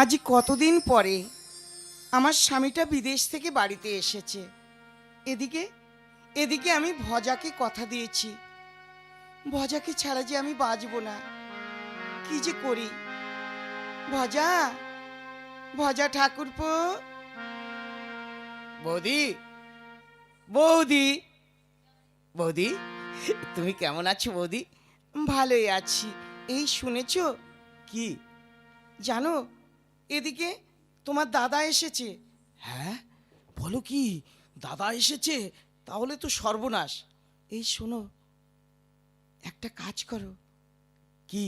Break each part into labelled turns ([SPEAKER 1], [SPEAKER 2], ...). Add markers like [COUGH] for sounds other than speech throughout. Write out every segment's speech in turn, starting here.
[SPEAKER 1] আজ কতদিন পরে আমার স্বামীটা বিদেশ থেকে বাড়িতে এসেছে। এদিকে এদিকে আমি ভজাকে কথা দিয়েছি। ভজাকে ছাড়া যে আমি বাঁচব না। কি যে করি? ভজা ভজা ঠাকুরপো। বৌদি বৌদি বৌদি তুমি কেমন আছো বৌদি? ভালোই আছি। এই শুনেছ? কি? জানো এদিকে তোমার দাদা এসেছে। হ্যাঁ? বলো কি, দাদা এসেছে? তাহলে তো সর্বনাশ। এই শোনো, একটা কাজ করো। কি?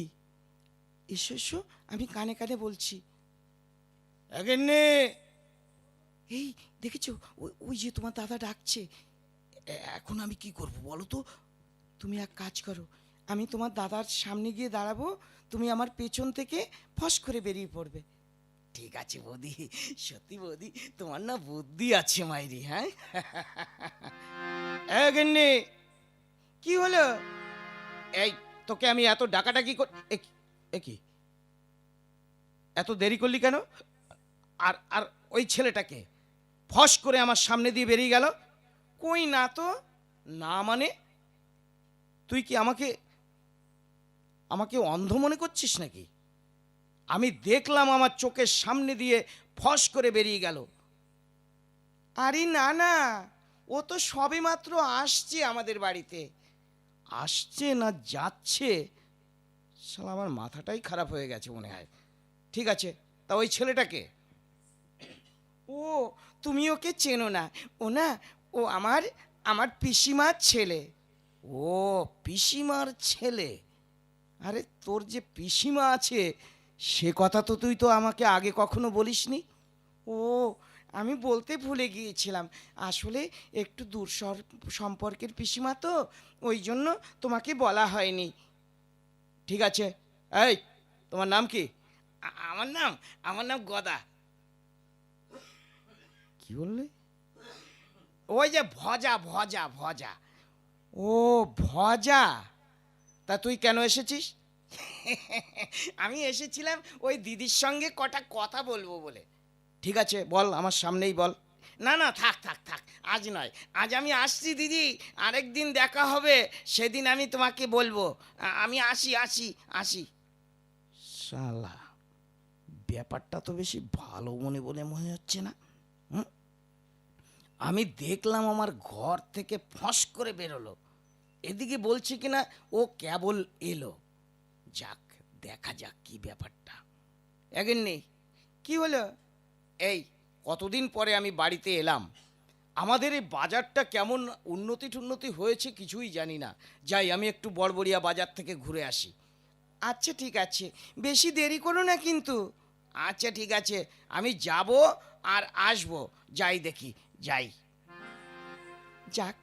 [SPEAKER 1] এসো এসো, আমি কানে কানে বলছি। এই, দেখেছ? ওই ওই যে তোমার দাদা ডাকছে। এখন আমি কি করব বলো তো? তুমি এক কাজ করো, আমি তোমার দাদার সামনে গিয়ে দাঁড়াবো, তুমি আমার পেছন থেকে ফস করে বেরিয়ে পড়বে। ঠিক আছে বৌদি, সত্যি বৌদি, তোমার না বুদ্ধি আছে মাইরি হ্যাঁ? কি হলো? এই তোকে আমি এত ডাকাডাকি এ কি? এত দেরি করলি কেন? আর আর ওই ছেলেটাকে ফস করে আমার সামনে দিয়ে বেরিয়ে গেল? কই না তো? না মানে? তুই কি আমাকে আমাকে অন্ধ মনে করছিস নাকি? আমি দেখলাম আমার চোখের সামনে দিয়ে ফস করে বেরিয়ে গেল। আরে না না, ও তো সবে মাত্র আসছে আমাদের বাড়িতে। আসছে না যাচ্ছে? শালা, আমার মাথাটাই খারাপ হয়ে গেছে মনে হয়। ঠিক আছে, তা ওই ছেলেটাকে? ও, তুমি ওকে চেনো না। ও না, ও আমার আমার পিসিমার ছেলে। ও, পিসিমার ছেলে? আরে, তোর যে পিসিমা আছে সে কথা তো তুই তো আমাকে আগে কখনো বলিসনি। ও, আমি বলতে ভুলে গিয়েছিলাম। আসলে একটু দূর সম্পর্কের পিসিমা তো, ওই জন্য তোমাকে বলা হয়নি। ঠিক আছে, এই, তোমার নাম কি? আমার নাম আমার নাম গদা। কি বললে? ওই যে ভজা ভজা ভজা। ও, ভজা? তা তুই কেন এসেছিস? আমি এসেছিলাম ওই দিদির সঙ্গে কটা কথা বলব বলে। ঠিক আছে, বল, আমার সামনেই বল। না না, থাক থাক থাক, আজ নয়। আজ আমি আসছি দিদি, আরেকদিন দেখা হবে, সেদিন আমি তোমাকে বলব। আমি আসি আসি আসি। শালা, ব্যাপারটা তো বেশি ভালো মনে বলে মনে হচ্ছে না? আমি দেখলাম আমার ঘর থেকে ফস করে বেরোলো। এদিকে বলছে কিনা, ও কেবল এলো। যাক, দেখা যাক কি ব্যাপারটা। নেই কি হলো? এই, কতদিন পরে আমি বাড়িতে এলাম? আমাদের এই বাজারটা কেমন উন্নতি টুন্নতি হয়েছে কিছুই জানি না। যাই, আমি একটু বড়বড়িয়া বাজার থেকে ঘুরে আসি। আচ্ছা ঠিক আছে। বেশি দেরি করো না কিন্তু। আচ্ছা ঠিক আছে। আমি যাব আর আসব। যাই দেখি, যাই। যাক,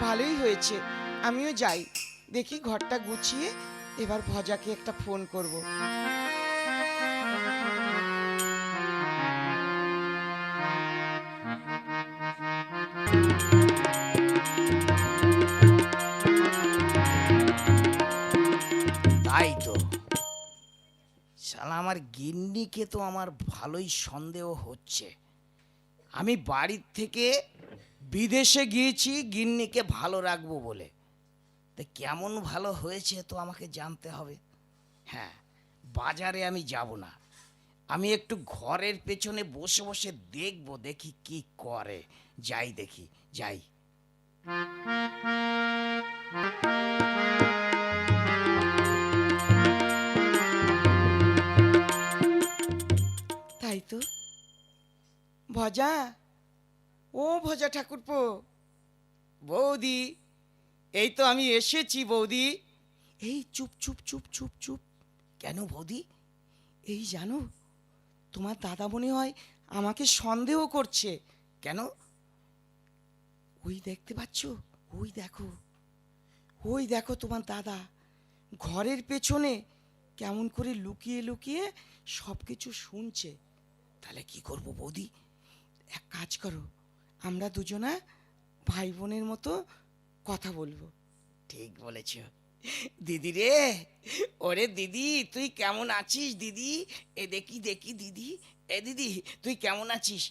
[SPEAKER 1] ভালোই হয়েছে। আমিও যাই। দেখি ঘরটা গুছিয়ে এবার ভজাকে একটা ফোন করব। তাই তো। আমার গিন্নিকে তো আমার ভালোই সন্দেহ হচ্ছে। আমি বাড়ির থেকে বিদেশে গিয়েছি, গিন্নিকে ভালো রাখব বলে। তা কেমন ভালো হয়েছে তো আমাকে জানতে হবে। হ্যাঁ বাজারে আমি যাব না। আমি একটু ঘরের পেছনে বসে বসে দেখব দেখি কি করে। যাই দেখি যাই। তাই তো। ভজা ও ভজা ঠাকুরপো। বৌদি এই তো আমি এসেছি, বৌদি। এই চুপ চুপ চুপ চুপ চুপ। কেন বৌদি? এই জানো, তোমার দাদা মনে হয় আমাকে সন্দেহ করছে। কেন? ওই দেখতে পাচ্ছ? ওই দেখো। ওই দেখো তোমার দাদা। ঘরের পেছনে কেমন করে লুকিয়ে লুকিয়ে সব কিছু শুনছে। তাহলে কি করব বৌদি? এক কাজ করো, আমরা দুজনা ভাই বোনের মতো কথা বলব। ঠিক বলেছ। দিদি রে ওরে দিদি তুই কেমন আছিস দিদি? এ দেখি দেখি দিদি। এ দিদি তুই কেমন আছিস।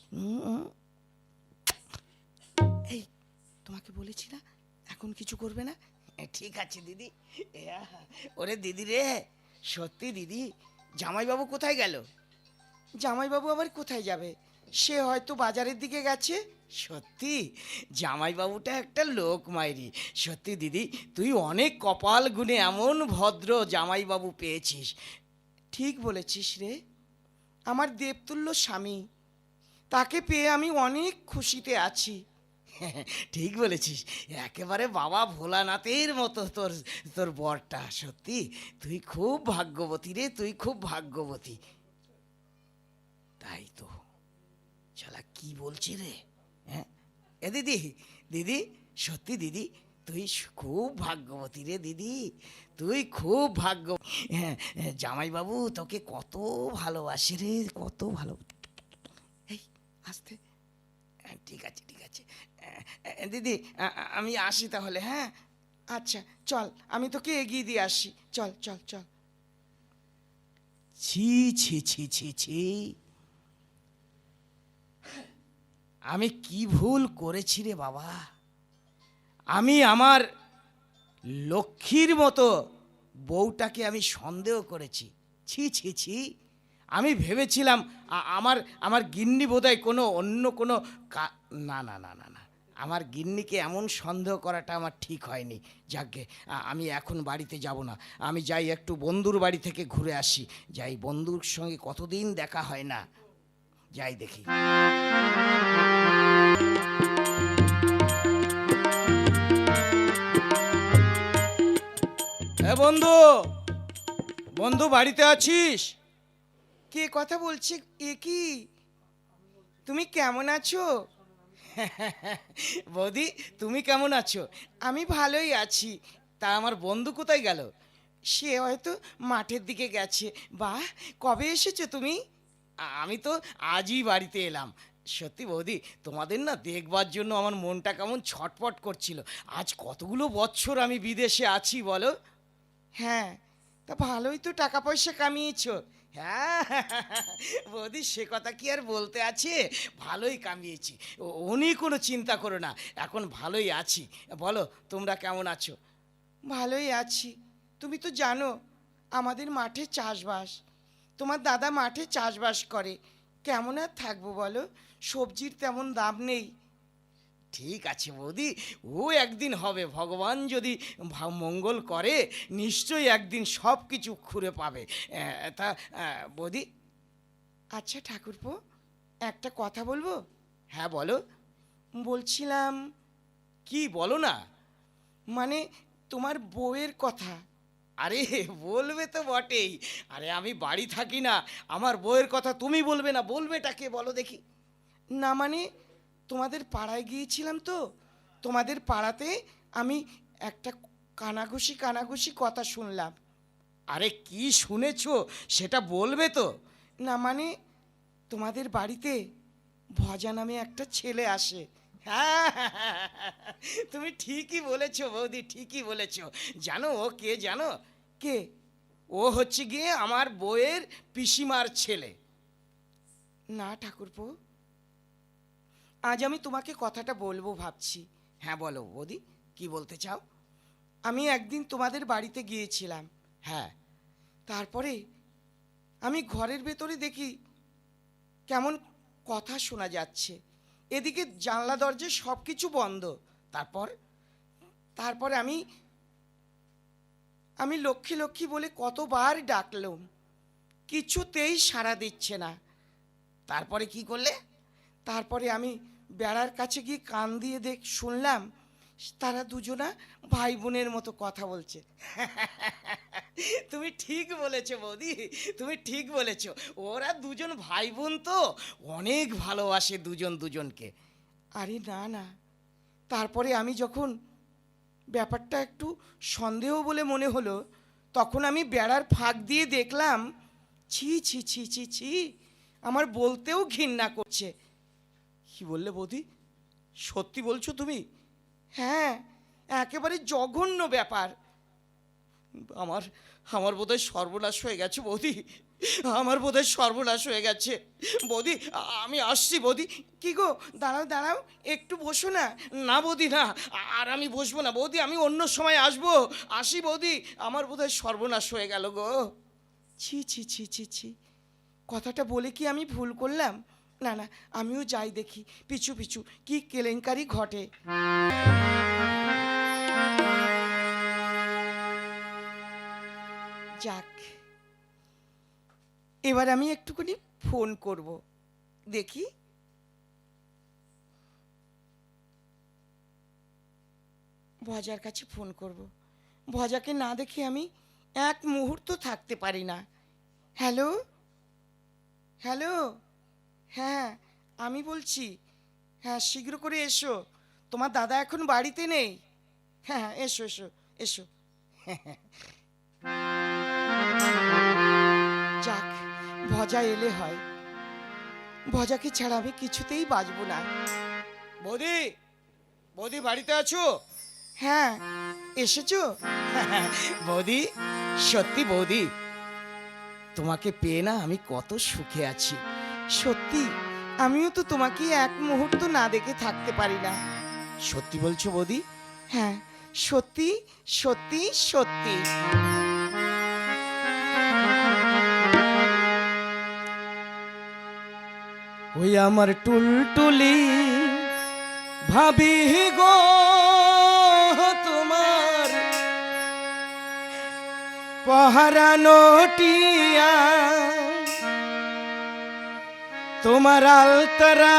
[SPEAKER 1] এই তোমাকে বলেছি না এখন কিছু করবে না? ঠিক আছে দিদি। ওরে দিদি রে সত্যি দিদি জামাইবাবু কোথায় গেল? জামাইবাবু আবার কোথায় যাবে? সে হয়তো বাজারের দিকে গেছে। সত্যি, জামাইবাবুটা একটা লোক মাইরি। সত্যি দিদি, তুই অনেক কপাল গুনে এমন ভদ্র জামাইবাবু পেয়েছিস। ঠিক বলেছিস রে। আমার দেবতুল্য স্বামী, তাকে পেয়ে আমি অনেক খুশিতে আছি। ঠিক বলেছিস, একেবারে বাবা ভোলানাথের মতো তোর তোর বরটা। সত্যি, তুই খুব ভাগ্যবতী রে, তুই খুব ভাগ্যবতী। তাই তো। শালা, কি বলছি রে? হ্যাঁ? এ দিদি দিদি, সত্যি দিদি, তুই খুব ভাগ্যবতী রে দিদি, তুই খুব ভাগ্য হ্যাঁ জামাইবাবু তোকে কত ভালোবাসে রে, কত ভালো, এই, আসতে। ঠিক আছে ঠিক আছে। দিদি আমি আসি তাহলে হ্যাঁ? আচ্ছা চল, আমি তোকে এগিয়ে দিয়ে আসি। চল চল চল। ছি ছি ছি ছি ছি। আমি কি ভুল করেছি রে বাবা? আমি আমার লক্ষ্মীর মতো বউটাকে আমি সন্দেহ করেছি। ছি ছি ছি। আমি ভেবেছিলাম আমার আমার গিন্নি বোধহয় কোনো অন্য কোনো না না না না না। আমার গিন্নিকে এমন সন্দেহ করাটা আমার ঠিক হয়নি। যাকে আমি এখন বাড়িতে যাব না। আমি যাই একটু বন্ধুর বাড়ি থেকে ঘুরে আসি। যাই বন্ধুর সঙ্গে কতদিন দেখা হয় না। যাই দেখি। বন্ধু বন্ধু বাড়িতে আছিস? কে কথা বলছে? এ কি? তুমি কেমন আছো? [LAUGHS] বৌদি তুমি কেমন আছো? আমি ভালোই আছি। তা আমার বন্ধু কোথায় গেল? সে হয়তো মাঠের দিকে গেছে। বাহ কবে এসেছ তুমি? আমি তো আজই বাড়িতে এলাম। সত্যি বৌদি তোমাদের না দেখবার জন্য আমার মনটা কেমন ছটপট করছিল। আজ কতগুলো বছর আমি বিদেশে আছি বলো? হ্যাঁ তা ভালোই তো টাকা পয়সা কামিয়েছ। হ্যাঁ বৌদি সে কথা কি আর বলতে আছে? ভালোই কামিয়েছি। ও কোনো চিন্তা করো না এখন ভালোই আছি। বলো তোমরা কেমন আছো? ভালোই আছি। তুমি তো জানো আমাদের মাঠে চাষবাস। তোমার দাদা মাঠে চাষবাস করে। কেমন আর থাকব বলো? সবজির তেমন দাম নেই। ঠিক আছে বৌদি, ও একদিন হবে, ভগবান যদি মঙ্গল করে, নিশ্চয়ই একদিন সব কিছু খুঁড়ে পাবে। তা বৌদি? আচ্ছা ঠাকুরপো, একটা কথা বলব? হ্যাঁ বলো। বলছিলাম, কি বলো না? মানে তোমার বউয়ের কথা। আরে, বলবে তো বটেই। আরে, আমি বাড়ি থাকি না। আমার বউয়ের কথা তুমি বলবে না। বলবেটাকে বলো দেখি। না মানে তোমাদের পাড়ায় গিয়েছিলাম তো। তোমাদের পাড়াতে আমি একটা কানাঘুষি কানাঘুষি কথা শুনলাম। আরে, কি শুনেছো? সেটা বলবে তো। না মানে তোমাদের বাড়িতে ভজা নামে একটা ছেলে আসে। হ্যাঁ তুমি ঠিকই বলেছ বৌদি, ঠিকই বলেছ। জানো ও কে জানো? কে? ও হচ্ছে গিয়ে আমার বউয়ের পিসিমার ছেলে। না ঠাকুরপো, আজ আমি তোমাকে কথাটা বলব ভাবছি। হ্যাঁ বলো বৌদি, কি বলতে চাও? আমি একদিন তোমাদের বাড়িতে গিয়েছিলাম। হ্যাঁ তারপরে আমি ঘরের ভেতরে দেখি কেমন কথা শোনা যাচ্ছে। এদিকে জানলা দরজা সব কিছু বন্ধ। তারপর, তারপরে আমি আমি লক্ষ্মী লক্ষ্মী বলে কতবার ডাকলাম। কিছুতেই সাড়া দিচ্ছে না। তারপরে কি করলে? তারপরে আমি বেড়ার কাছে গিয়ে কান দিয়ে দেখ, শুনলাম তারা দুজনা ভাই বোনের মতো কথা বলছে। [LAUGHS] তুমি ঠিক বলেছ বৌদি, তুমি ঠিক বলেছ। ওরা দুজন ভাই বোন তো, অনেক ভালোবাসে দুজন দুজনকে। আরে না না। তারপরে আমি যখন ব্যাপারটা একটু সন্দেহ বলে মনে হলো, তখন আমি বেড়ার ফাঁক দিয়ে দেখলাম, ছি ছি ছি ছি ছি, আমার বলতেও ঘৃণা করছে। কি বললে বৌদি? সত্যি বলছো তুমি? হ্যাঁ একেবারে জঘন্য ব্যাপার। আমার আমার বোধহয় সর্বনাশ হয়ে গেছে বৌদি। আমার বোধহয় সর্বনাশ হয়ে গেছে। বৌদি, আমি আসছি, বৌদি। কি গো? দাঁড়াও দাঁড়াও। একটু বসো না। না, বৌদি, না। আর আমি বসবো না। বৌদি, আমি অন্য সময় আসব। আসি, বৌদি। আমার বোধহয় সর্বনাশ হয়ে গেল গো। ছি ছি ছি ছি ছি। কথাটা বলে কি আমি ভুল করলাম? না না, আমিও যাই দেখি। পিছু পিছু, কি কেলেঙ্কারি ঘটে। যাক। এবার আমি একটুখানি ফোন করব। দেখি। ভজার কাছে ফোন করব। ভজাকে না দেখে আমি এক মুহূর্ত থাকতে পারি না। হ্যালো? হ্যালো? হ্যাঁ আমি বলছি হ্যাঁ শীঘ্র করে এসো। তোমার দাদা এখন বাড়িতে নেই। হ্যাঁ হ্যাঁ এসো এসো এসো। যাক [LAUGHS] ভজা এলে হয়। ভজাকে ছাড়া আমি কিছুতেই বাঁচবো না। বৌদি বৌদি বাড়িতে আছো? হ্যাঁ এসেছ? বৌদি সত্যি বৌদি তোমাকে পেয়ে না আমি কত সুখে আছি। সত্যি? আমিও তো তোমাকে এক মুহূর্ত না দেখে থাকতে পারি না। সত্যি বলছো বৌদি? হ্যাঁ সত্যি সত্যি সত্যি। ওই আমার টুলটুলি ভাবি গো তোমার। পহারানোটিয়া তোমার আলতারা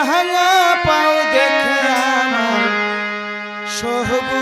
[SPEAKER 1] পাও দেখে আমার সহবুর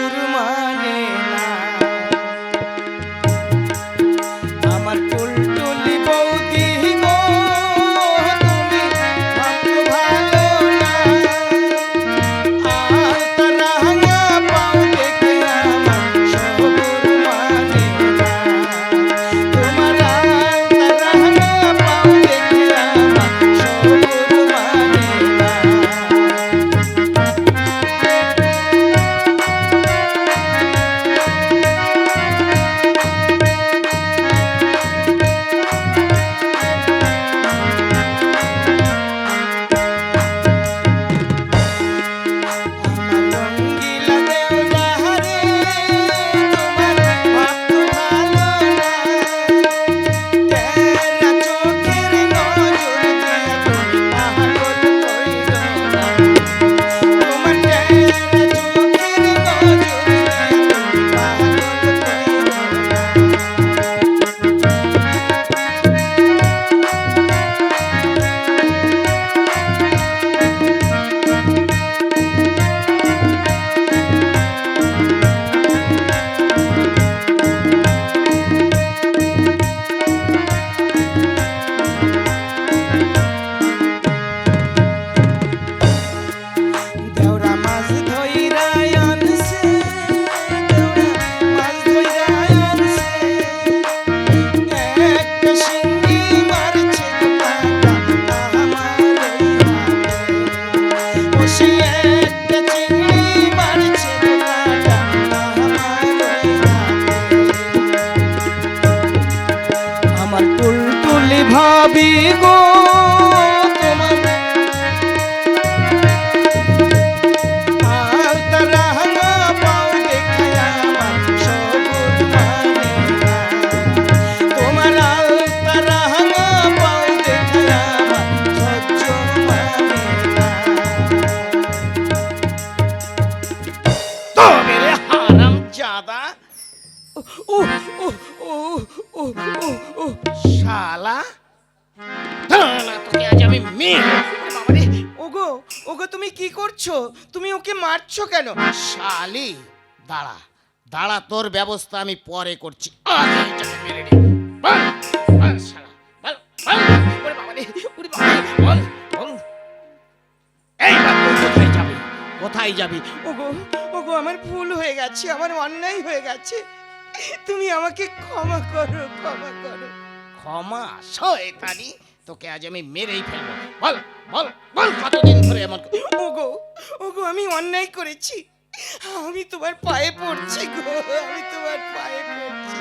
[SPEAKER 1] ভাবি আমি বাবারে ওগো ওগো তুমি কি করছ? তুমি ওকে মারছো কেন? শালি দাঁড়া দাঁড়া তোর ব্যবস্থা আমি পরে করছি। আগে এটাকে মেরে নে। বল, বল শালা, বল, বল। ওরে বাবারে, ওরে বাবারে, বল, বল। এইবার তুই কোথায় যাবি? কোথায় যাবি? ওগো ওগো আমার ভুল হয়ে গেছে আমার অন্যায় হয়ে গেছে। তুমি আমাকে ক্ষমা করো ক্ষমা করো। ক্ষমা শয়তানি। তোকে আজ আমি মেরেই ফেলব। বল বল বল কতদিন ধরে এমন ওগো ওগো আমি অন্যায় করেছি। আমি তোমার পায়ে পড়ছি গো আমি তোমার পায়ে পড়ছি।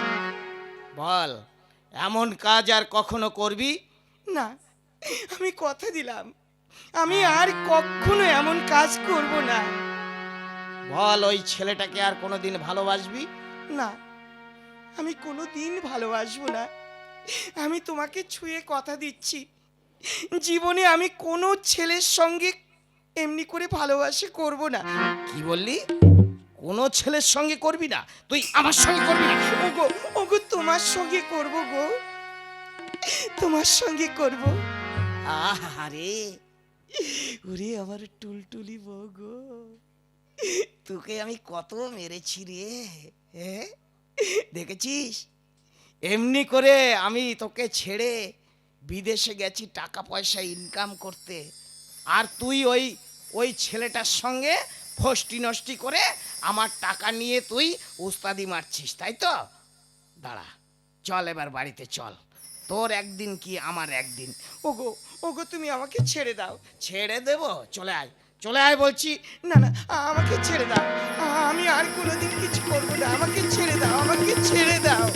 [SPEAKER 1] বল এমন কাজ আর কখনো করবি? না আমি কথা দিলাম। আমি আর কখনো এমন কাজ করব না। বল ওই ছেলেটাকে আর কোনোদিন ভালোবাসবি? না আমি কোনো দিন ভালোবাসবো না। আমি তোমাকে ছুঁয়ে কথা দিচ্ছি। জীবনে আমি কোনো ছেলের সঙ্গে এমনি করে ভালোবাসে করব না। কি বললি? কোনো ছেলের সঙ্গে করবি না? তুই আমার সঙ্গে করবি না? ওগো ওগো তোমার সঙ্গে করব গো। তোমার সঙ্গে করব। আহারে। ওরে আমার টুলটুলি বউ গো। তোকে আমি কত মেরেছি রে হ্যাঁ? দেখেছিস? এমনি করে আমি তোকে ছেড়ে বিদেশে গেছি টাকা পয়সা ইনকাম করতে। আর তুই ওই ওই ছেলেটার সঙ্গে ফষ্টি নষ্টি করে আমার টাকা নিয়ে তুই উস্তাদি মারছিস, তাই তো? দাঁড়া, চল এবার বাড়িতে চল। তোর একদিন কি আমার একদিন। ওগো ওগো, তুমি আমাকে ছেড়ে দাও। ছেড়ে দেব? চলে আয়। চলে আয় বলছি। না না, আমাকে ছেড়ে দাও। আমি আর কোনোদিন কিছু করব না। আমাকে ছেড়ে দাও, আমাকে ছেড়ে দাও।